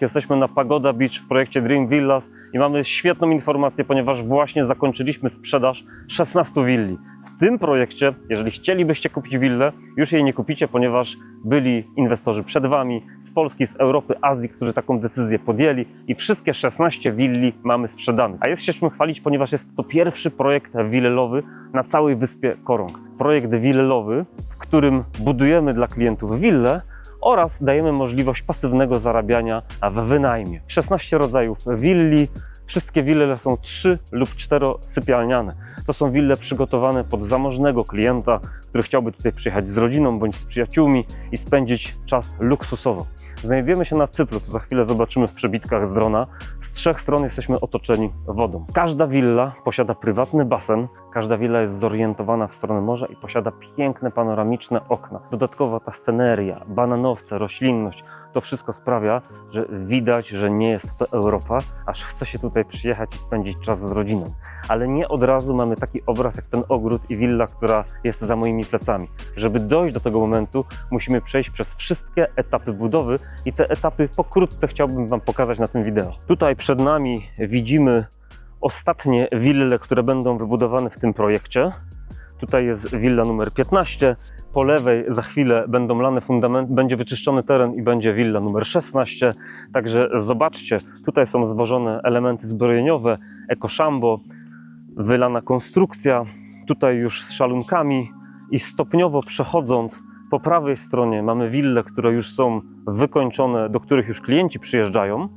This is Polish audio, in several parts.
Jesteśmy na Pagoda Beach w projekcie Dream Villas i mamy świetną informację, ponieważ właśnie zakończyliśmy sprzedaż 16 willi. W tym projekcie, jeżeli chcielibyście kupić willę, już jej nie kupicie, ponieważ byli inwestorzy przed Wami z Polski, z Europy, Azji, którzy taką decyzję podjęli i wszystkie 16 willi mamy sprzedanych. A jest się czym chwalić, ponieważ jest to pierwszy projekt willowy na całej wyspie Korong. Projekt willowy, w którym budujemy dla klientów willę, oraz dajemy możliwość pasywnego zarabiania w wynajmie. 16 rodzajów willi. Wszystkie wille są 3 lub 4 sypialniane. To są wille przygotowane pod zamożnego klienta, który chciałby tutaj przyjechać z rodziną bądź z przyjaciółmi i spędzić czas luksusowo. Znajdujemy się na Cypru, co za chwilę zobaczymy w przebitkach z drona. Z trzech stron jesteśmy otoczeni wodą. Każda willa posiada prywatny basen, każda willa jest zorientowana w stronę morza i posiada piękne panoramiczne okna. Dodatkowo ta sceneria, bananowce, roślinność, to wszystko sprawia, że widać, że nie jest to Europa, aż chce się tutaj przyjechać i spędzić czas z rodziną. Ale nie od razu mamy taki obraz jak ten ogród i willa, która jest za moimi plecami. Żeby dojść do tego momentu, musimy przejść przez wszystkie etapy budowy i te etapy pokrótce chciałbym Wam pokazać na tym wideo. Tutaj przed nami widzimy ostatnie wille, które będą wybudowane w tym projekcie. Tutaj jest willa numer 15. Po lewej za chwilę będą lane fundament, będzie wyczyszczony teren i będzie willa numer 16. Także zobaczcie, tutaj są zwożone elementy zbrojeniowe, ekoszambo, wylana konstrukcja, tutaj już z szalunkami i stopniowo przechodząc po prawej stronie mamy wille, które już są wykończone, do których już klienci przyjeżdżają.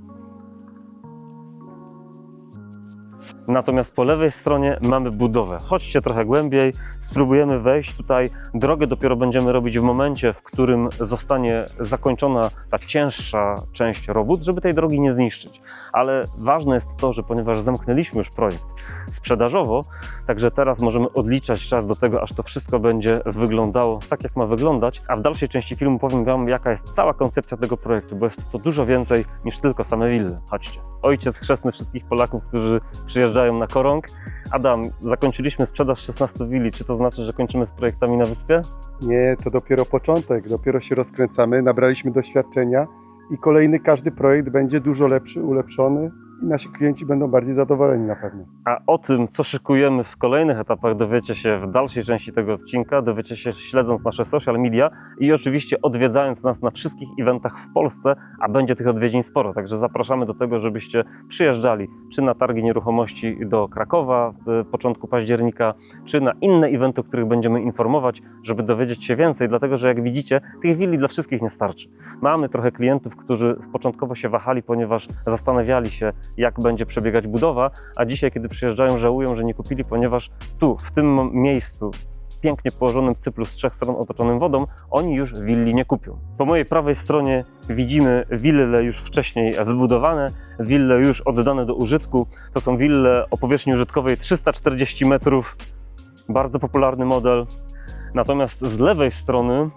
Natomiast po lewej stronie mamy budowę. Chodźcie trochę głębiej, spróbujemy wejść tutaj. Drogę dopiero będziemy robić w momencie, w którym zostanie zakończona ta cięższa część robót, żeby tej drogi nie zniszczyć. Ale ważne jest to, że ponieważ zamknęliśmy już projekt sprzedażowo, także teraz możemy odliczać czas do tego, aż to wszystko będzie wyglądało tak, jak ma wyglądać. A w dalszej części filmu powiem Wam, jaka jest cała koncepcja tego projektu, bo jest to dużo więcej niż tylko same wille. Chodźcie. Ojciec chrzestny wszystkich Polaków, którzy przyjeżdżają na Korąg. Adam, zakończyliśmy sprzedaż 16 willi. Czy to znaczy, że kończymy z projektami na wyspie? Nie, to dopiero początek, dopiero się rozkręcamy, nabraliśmy doświadczenia i kolejny każdy projekt będzie dużo lepszy, ulepszony i nasi klienci będą bardziej zadowoleni na pewno. A o tym, co szykujemy w kolejnych etapach, dowiecie się w dalszej części tego odcinka. Dowiecie się śledząc nasze social media i oczywiście odwiedzając nas na wszystkich eventach w Polsce, a będzie tych odwiedzin sporo. Także zapraszamy do tego, żebyście przyjeżdżali czy na targi nieruchomości do Krakowa w początku października, czy na inne eventy, o których będziemy informować, żeby dowiedzieć się więcej, dlatego że jak widzicie, tych willi dla wszystkich nie starczy. Mamy trochę klientów, którzy początkowo się wahali, ponieważ zastanawiali się, jak będzie przebiegać budowa, a dzisiaj, kiedy przyjeżdżają, żałują, że nie kupili, ponieważ tu, w tym miejscu, pięknie położonym cyplu z trzech stron otoczonym wodą, oni już willi nie kupią. Po mojej prawej stronie widzimy wille już wcześniej wybudowane, wille już oddane do użytku. To są wille o powierzchni użytkowej 340 metrów, bardzo popularny model. Natomiast z lewej strony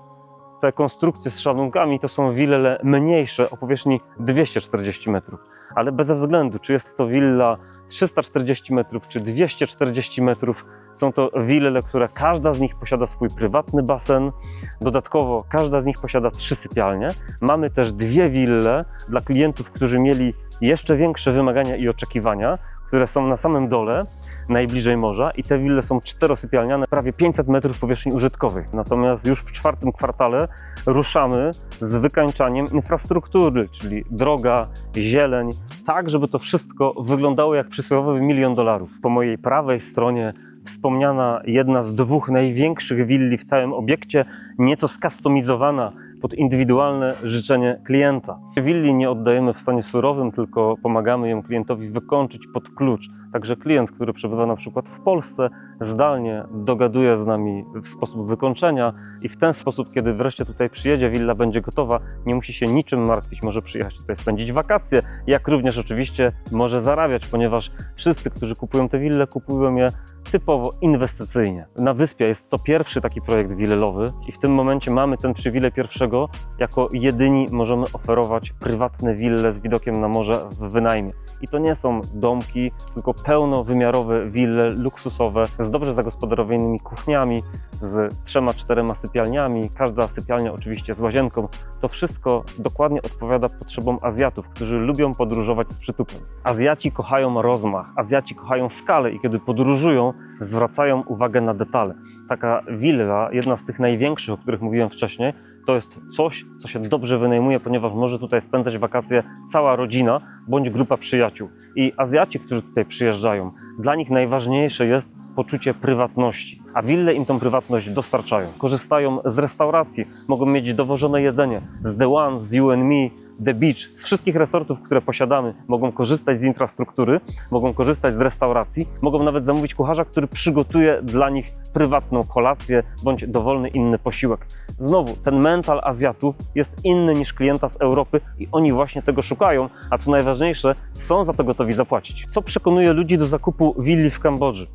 te konstrukcje z szalunkami to są wille mniejsze o powierzchni 240 metrów. Ale bez względu, czy jest to willa 340 metrów, czy 240 metrów, są to wille, które każda z nich posiada swój prywatny basen. Dodatkowo każda z nich posiada trzy sypialnie. Mamy też dwie wille dla klientów, którzy mieli jeszcze większe wymagania i oczekiwania, które są na samym dole, najbliżej morza i te wille są czterosypialniane, prawie 500 metrów powierzchni użytkowej. Natomiast już w czwartym kwartale ruszamy z wykańczaniem infrastruktury, czyli droga, zieleń, tak żeby to wszystko wyglądało jak przysłowiowy milion dolarów. Po mojej prawej stronie wspomniana jedna z dwóch największych willi w całym obiekcie, nieco skustomizowana pod indywidualne życzenie klienta. Willi nie oddajemy w stanie surowym, tylko pomagamy ją klientowi wykończyć pod klucz. Także klient, który przebywa na przykład w Polsce, zdalnie dogaduje z nami w sposób wykończenia i w ten sposób, kiedy wreszcie tutaj przyjedzie, willa będzie gotowa, nie musi się niczym martwić, może przyjechać tutaj spędzić wakacje, jak również oczywiście może zarabiać, ponieważ wszyscy, którzy kupują te wille, kupują je typowo inwestycyjnie. Na wyspie jest to pierwszy taki projekt willowy i w tym momencie mamy ten przywilej pierwszego. Jako jedyni możemy oferować prywatne wille z widokiem na morze w wynajmie. I to nie są domki, tylko pełnowymiarowe wille luksusowe z dobrze zagospodarowanymi kuchniami, z trzema, czterema sypialniami, każda sypialnia oczywiście z łazienką. To wszystko dokładnie odpowiada potrzebom Azjatów, którzy lubią podróżować z przytupem. Azjaci kochają rozmach, Azjaci kochają skalę i kiedy podróżują, zwracają uwagę na detale. Taka willa, jedna z tych największych, o których mówiłem wcześniej, to jest coś, co się dobrze wynajmuje, ponieważ może tutaj spędzać wakacje cała rodzina bądź grupa przyjaciół. I Azjaci, którzy tutaj przyjeżdżają, dla nich najważniejsze jest poczucie prywatności, a wille im tą prywatność dostarczają. Korzystają z restauracji, mogą mieć dowożone jedzenie z The One, z You and Me, The Beach, z wszystkich resortów, które posiadamy, mogą korzystać z infrastruktury, mogą korzystać z restauracji, mogą nawet zamówić kucharza, który przygotuje dla nich prywatną kolację bądź dowolny inny posiłek. Znowu, ten mental Azjatów jest inny niż klienta z Europy i oni właśnie tego szukają, a co najważniejsze, są za to gotowi zapłacić. Co przekonuje ludzi do zakupu willi w Kambodży?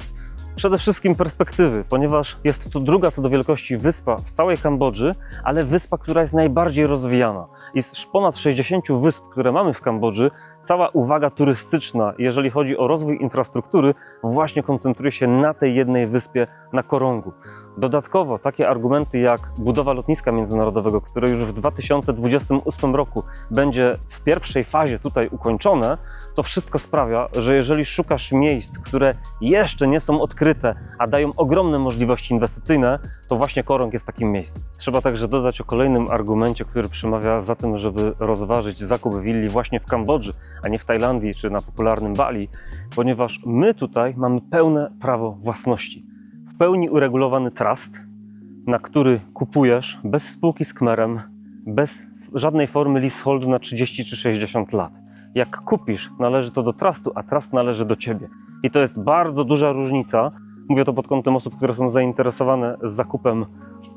Przede wszystkim perspektywy, ponieważ jest to druga co do wielkości wyspa w całej Kambodży, ale wyspa, która jest najbardziej rozwijana. I z ponad 60 wysp, które mamy w Kambodży, cała uwaga turystyczna, jeżeli chodzi o rozwój infrastruktury, właśnie koncentruje się na tej jednej wyspie, na Korongu. Dodatkowo takie argumenty jak budowa lotniska międzynarodowego, które już w 2028 roku będzie w pierwszej fazie tutaj ukończone, to wszystko sprawia, że jeżeli szukasz miejsc, które jeszcze nie są odkryte, a dają ogromne możliwości inwestycyjne, to właśnie Korong jest takim miejscem. Trzeba także dodać o kolejnym argumencie, który przemawia za tym, żeby rozważyć zakup willi właśnie w Kambodży, a nie w Tajlandii czy na popularnym Bali, ponieważ my tutaj mamy pełne prawo własności. Pełni uregulowany trust, na który kupujesz bez spółki z Kmerem, bez żadnej formy leaseholdu na 30 czy 60 lat. Jak kupisz, należy to do trustu, a trust należy do ciebie. I to jest bardzo duża różnica. Mówię to pod kątem osób, które są zainteresowane zakupem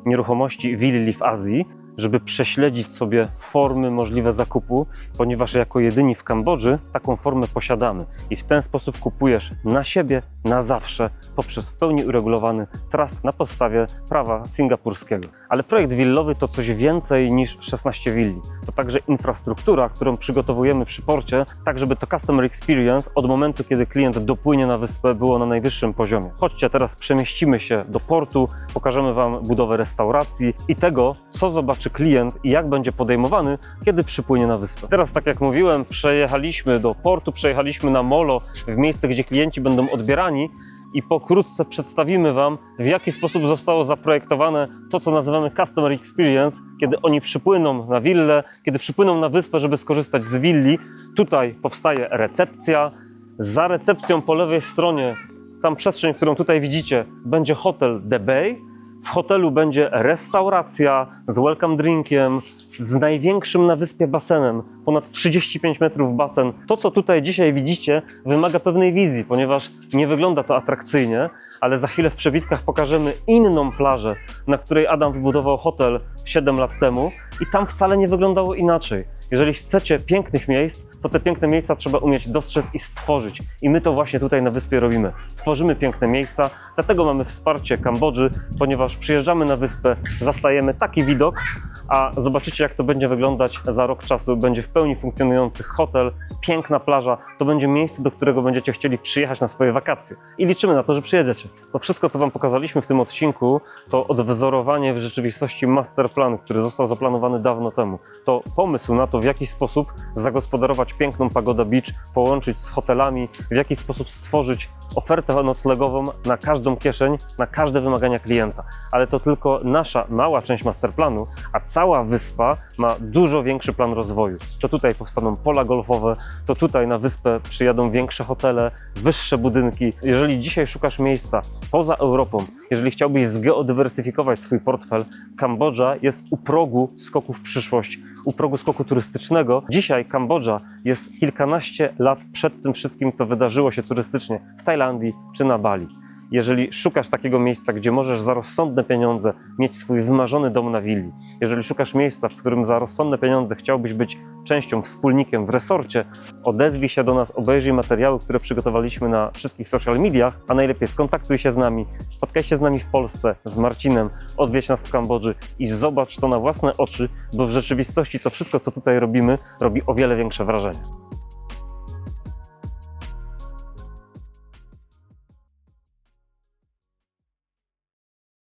nieruchomości willi w Azji, żeby prześledzić sobie formy możliwe zakupu, ponieważ jako jedyni w Kambodży taką formę posiadamy. I w ten sposób kupujesz na siebie, na zawsze, poprzez w pełni uregulowany trust na podstawie prawa singapurskiego. Ale projekt willowy to coś więcej niż 16 willi. To także infrastruktura, którą przygotowujemy przy porcie, tak żeby to customer experience od momentu, kiedy klient dopłynie na wyspę, było na najwyższym poziomie. Chodźcie, teraz przemieścimy się do portu, pokażemy Wam budowę restauracji i tego, co zobaczy klient i jak będzie podejmowany, kiedy przypłynie na wyspę. Teraz, tak jak mówiłem, przejechaliśmy do portu, przejechaliśmy na molo, w miejsce, gdzie klienci będą odbierani i pokrótce przedstawimy Wam, w jaki sposób zostało zaprojektowane to, co nazywamy Customer Experience, kiedy oni przypłyną na willę, kiedy przypłyną na wyspę, żeby skorzystać z willi. Tutaj powstaje recepcja. Za recepcją po lewej stronie, tam przestrzeń, którą tutaj widzicie, będzie hotel The Bay. W hotelu będzie restauracja z welcome drinkiem, z największym na wyspie basenem, ponad 35 metrów basen. To, co tutaj dzisiaj widzicie, wymaga pewnej wizji, ponieważ nie wygląda to atrakcyjnie, ale za chwilę w przebitkach pokażemy inną plażę, na której Adam wybudował hotel 7 lat temu i tam wcale nie wyglądało inaczej. Jeżeli chcecie pięknych miejsc, to te piękne miejsca trzeba umieć dostrzec i stworzyć. I my to właśnie tutaj na wyspie robimy. Tworzymy piękne miejsca, dlatego mamy wsparcie Kambodży, ponieważ przyjeżdżamy na wyspę, zastajemy taki widok, a zobaczycie jak to będzie wyglądać za rok czasu. Będzie w pełni funkcjonujący hotel, piękna plaża, to będzie miejsce, do którego będziecie chcieli przyjechać na swoje wakacje. I liczymy na to, że przyjedziecie. To wszystko, co Wam pokazaliśmy w tym odcinku, to odwzorowanie w rzeczywistości masterplanu, który został zaplanowany dawno temu. To pomysł na to, w jaki sposób zagospodarować piękną Pagoda Beach, połączyć z hotelami, w jaki sposób stworzyć ofertę noclegową na każdą kieszeń, na każde wymagania klienta. Ale to tylko nasza mała część masterplanu, a cała wyspa ma dużo większy plan rozwoju. To tutaj powstaną pola golfowe, to tutaj na wyspę przyjadą większe hotele, wyższe budynki. Jeżeli dzisiaj szukasz miejsca poza Europą, jeżeli chciałbyś zgeodywersyfikować swój portfel, Kambodża jest u progu skoku w przyszłość, u progu skoku turystycznego. Dzisiaj Kambodża jest kilkanaście lat przed tym wszystkim, co wydarzyło się turystycznie w Tajlandii czy na Bali. Jeżeli szukasz takiego miejsca, gdzie możesz za rozsądne pieniądze mieć swój wymarzony dom na willi, jeżeli szukasz miejsca, w którym za rozsądne pieniądze chciałbyś być częścią, wspólnikiem w resorcie, odezwij się do nas, obejrzyj materiały, które przygotowaliśmy na wszystkich social mediach, a najlepiej skontaktuj się z nami, spotkaj się z nami w Polsce, z Marcinem, odwiedź nas w Kambodży i zobacz to na własne oczy, bo w rzeczywistości to wszystko, co tutaj robimy, robi o wiele większe wrażenie.